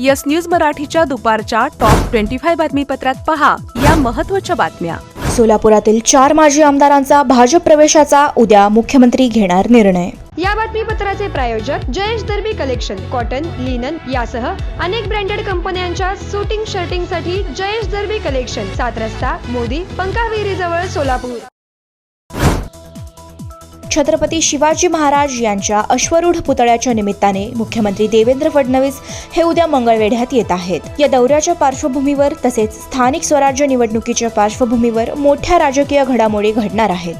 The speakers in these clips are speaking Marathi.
यस न्यूज मराठीच्या दुपारच्या टॉप ट्वेंटी फाय बातमीपत्रात पहा या महत्त्वाच्या बातम्या. सोलापुरातील चार माजी आमदारांचा भाजप प्रवेशाचा उद्या मुख्यमंत्री घेणार निर्णय. या बातमीपत्राचे प्रायोजक Jayesh Darbi collection cotton linen यासह अनेक ब्रँडेड कंपन्यांच्या सुटिंग शर्टिंगसाठी जयेश दर्बी कलेक्शन सात रस्ता मोदी पंकाविहिरी जवळ सोलापूर. छत्रपती शिवाजी महाराज यांच्या अश्वरूढ पुतळ्याच्या निमित्ताने मुख्यमंत्री देवेंद्र फडणवीस हे उद्या मंगळवेढ्यात येत आहेत. या दौऱ्याच्या पार्श्वभूमीवर तसेच स्थानिक स्वराज्य निवडणुकीच्या पार्श्वभूमीवर मोठ्या राजकीय घडामोडी घडणार आहेत.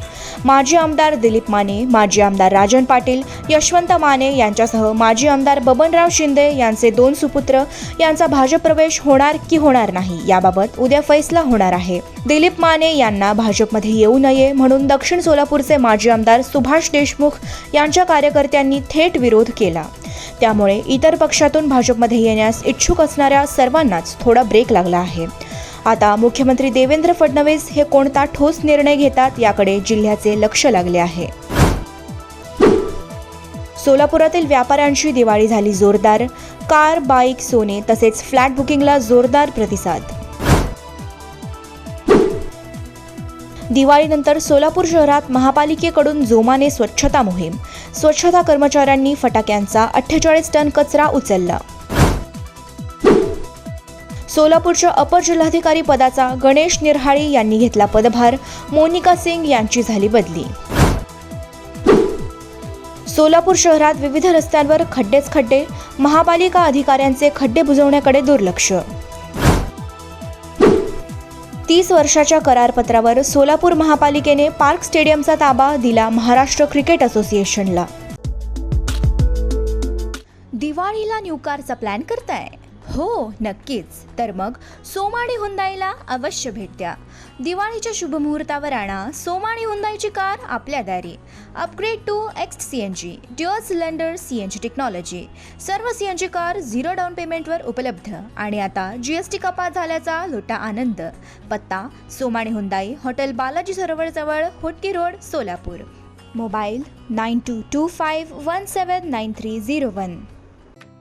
माजी आमदार दिलीप माने माजी आमदार राजन पाटील यशवंत माने यांच्यासह माजी आमदार बबनराव शिंदे यांचे दोन सुपुत्र यांचा भाजप प्रवेश होणार की होणार नाही याबाबत उद्या फैसला होणार आहे. दिलीप माने यांना भाजपमध्ये येऊ नये म्हणून दक्षिण सोलापूरचे माजी आमदार सुभाष देशमुख यांच्या कार्यकर्त्यांनी थेट विरोध केला. त्यामुळे इतर पक्षातून भाजपमध्ये येण्यास इच्छुक असणाऱ्या सर्वांनाच थोडा ब्रेक लागला आहे. आता मुख्यमंत्री देवेंद्र फडणवीस हे कोणता ठोस निर्णय घेतात याकडे जिल्ह्याचे लक्ष लागले आहे. सोलापुरातील व्यापाऱ्यांची दिवाळी झाली जोरदार कार बाईक सोने तसेच फ्लॅट बुकिंगला जोरदार प्रतिसाद. दिवाळीनंतर सोलापूर शहरात महापालिकेकडून जोमाने स्वच्छता मोहीम. स्वच्छता कर्मचाऱ्यांनी फटाक्यांचा अठ्ठेचाळीस टन कचरा उचलला. सोलापूरच्या अपर जिल्हाधिकारी पदाचा गणेश निरहाळी यांनी घेतला पदभार. मोनिका सिंग यांची झाली बदली. सोलापूर शहरात विविध रस्त्यांवर खड्डेच खड्डे. महापालिका अधिकाऱ्यांचे खड्डे बुजवण्याकडे दुर्लक्ष. तीस वर्षाच्या करारपत्रावर सोलापूर महापालिकेने पार्क स्टेडियमचा ताबा दिला महाराष्ट्र क्रिकेट असोसिएशनला. दिवाळीला न्यू कारचा प्लॅन करताय? हो नक्कीच. तर मग सोमाणी हुंदाईला अवश्य भेट द्या. दिवाळीच्या शुभमुहूर्तावर आणा सोमाणी हुंदाईची कार आपल्या दारी. Upgrade to X C N G dual cylinder C N G technology सर्व C N G car zero down पेमेंटवर उपलब्ध आणि आता जी एस टी कपात झाल्याचा लोटा आनंद. पत्ता Somani Hyundai hotel Balaji सरोवरजवळ Hotgi road Solapur. Mobile nine two two five one seven nine three zero one.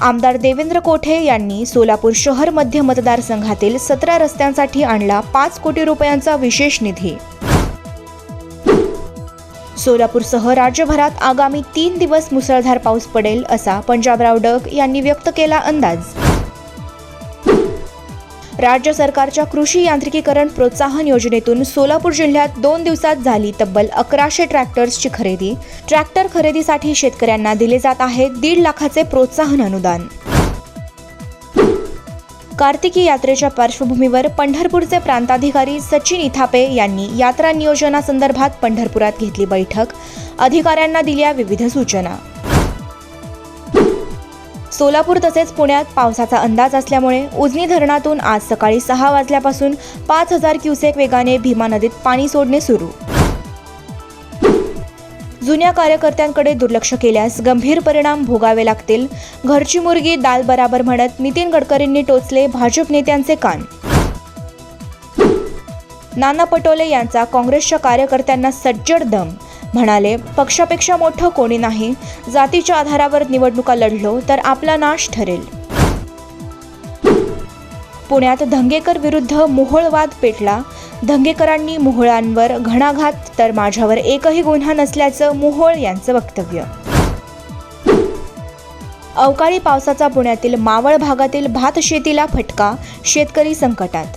आमदार देवेंद्र कोठे यांनी सोलापूर शहर मध्य मतदारसंघातील सतरा रस्त्यांसाठी आणला पाच कोटी रुपयांचा विशेष निधी. सोलापूरसह राज्यभरात आगामी तीन दिवस मुसळधार पाऊस पडेल असा पंजाबराव डग यांनी व्यक्त केला अंदाज. राज्य सरकारच्या कृषी यांत्रिकीकरण प्रोत्साहन योजनेतून सोलापूर जिल्ह्यात दोन दिवसात झाली तब्बल अकराशे ट्रॅक्टर्सची खरेदी. ट्रॅक्टर खरेदीसाठी शेतकऱ्यांना दिले जात आहे दीड लाखाचे प्रोत्साहन अनुदान. कार्तिकी यात्रेच्या पार्श्वभूमीवर पंढरपूरचे प्रांताधिकारी सचिन इथापे यांनी यात्रा नियोजनासंदर्भात पंढरपुरात घेतली बैठक. अधिकाऱ्यांना दिल्या विविध सूचना. सोलापूर तसेच पुण्यात पावसाचा अंदाज असल्यामुळे उजनी धरणातून आज सकाळी सहा वाजल्यापासून पाच हजार क्युसेक वेगाने भीमा नदीत पाणी सोडणे सुरू. जुन्या कार्यकर्त्यांकडे दुर्लक्ष केल्यास गंभीर परिणाम भोगावे लागतील. घरची मुर्गी दाल बराबर म्हणत नितीन गडकरींनी टोचले भाजप नेत्यांचे कान. नाना पटोले यांचा काँग्रेसच्या कार्यकर्त्यांना सज्जड दम म्हणाले पक्षापेक्षा मोठं कोणी नाही. जातीच्या आधारावर निवडणुका लढलो तर आपला नाश ठरेल. पुण्यात धंगेकर विरुद्ध मोहोळवाद पेटला. धंगेकरांनी मोहोळांवर घणाघात तर माझ्यावर एकही गुन्हा नसल्याचं मोहोळ यांचं वक्तव्य. अवकाळी पावसाचा पुण्यातील मावळ भागातील भात शेतीला फटका शेतकरी संकटात.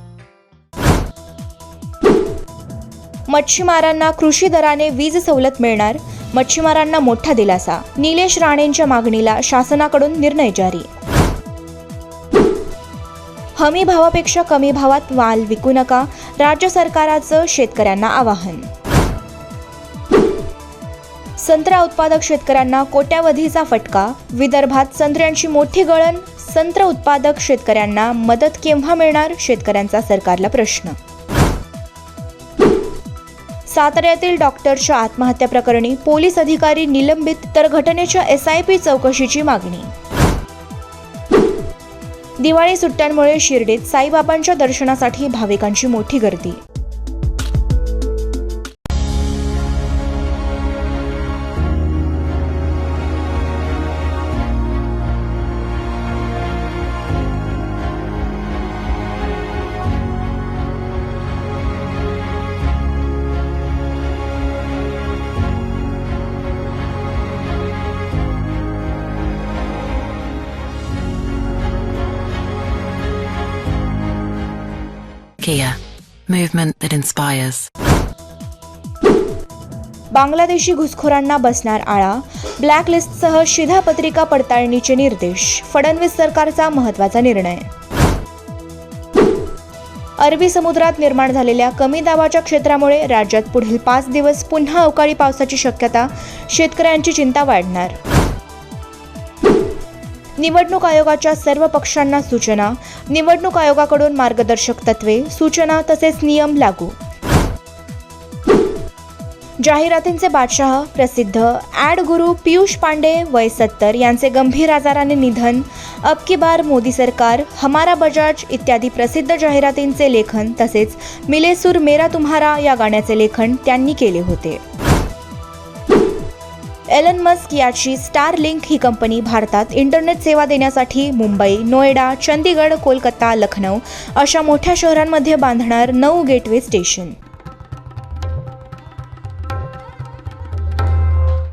मच्छीमारांना कृषी दराने वीज सवलत मिळणार मच्छीमारांना मोठा दिलासा. निलेश राणेंच्या मागणीला शासनाकडून निर्णय जारी. हमी भावापेक्षा कमी भावात माल विकू नका राज्य सरकाराचं शेतकऱ्यांना आवाहन. संत्रा उत्पादक शेतकऱ्यांना कोट्यावधीचा फटका विदर्भात संत्र्यांची मोठी गळण संत्र उत्पादक शेतकऱ्यांना मदत केव्हा मिळणार शेतकऱ्यांचा सरकारला प्रश्न. साताऱ्यातील डॉक्टरच्या आत्महत्या प्रकरणी पोलीस अधिकारी निलंबित तर घटनेच्या एस आय पी चौकशीची मागणी. दिवाळी सुट्ट्यांमुळे शिर्डीत साईबाबांच्या दर्शनासाठी भाविकांची मोठी गर्दी. Kia, movement that inspires. Bangladeshi घुसखोरांना बसणार आळा ब्लॅकलिस्टसह शिधापत्रिका पडताळणीचे निर्देश फडणवीस सरकारचा महत्त्वाचा निर्णय. अरबी समुद्रात निर्माण झालेल्या कमी दाबाच्या क्षेत्रामुळे राज्यात पुढील पाच दिवस पुन्हा अवकाळी पावसाची शक्यता शेतकऱ्यांची चिंता वाढणार. निवडणूक आयोगाच्या सर्व पक्षांना सूचना. निवडणूक आयोगाकडून मार्गदर्शक तत्वे सूचना तसेच नियम लागू. जाहिरातींचे बादशाह प्रसिद्ध ॲड गुरु पियुष पांडे वय सत्तर यांचे गंभीर आजाराने निधन अब की बार मोदी सरकार हमारा बजाज इत्यादी प्रसिद्ध जाहिरातींचे लेखन तसेच मिलेसूर मेरा तुम्हारा या गाण्याचे लेखन त्यांनी केले होते. एलन मस्क याची स्टार लिंक ही कंपनी भारतात इंटरनेट सेवा देण्यासाठी मुंबई नोएडा चंदीगड कोलकाता लखनौ अशा मोठ्या शहरांमध्ये बांधणार नऊ गेटवे स्टेशन.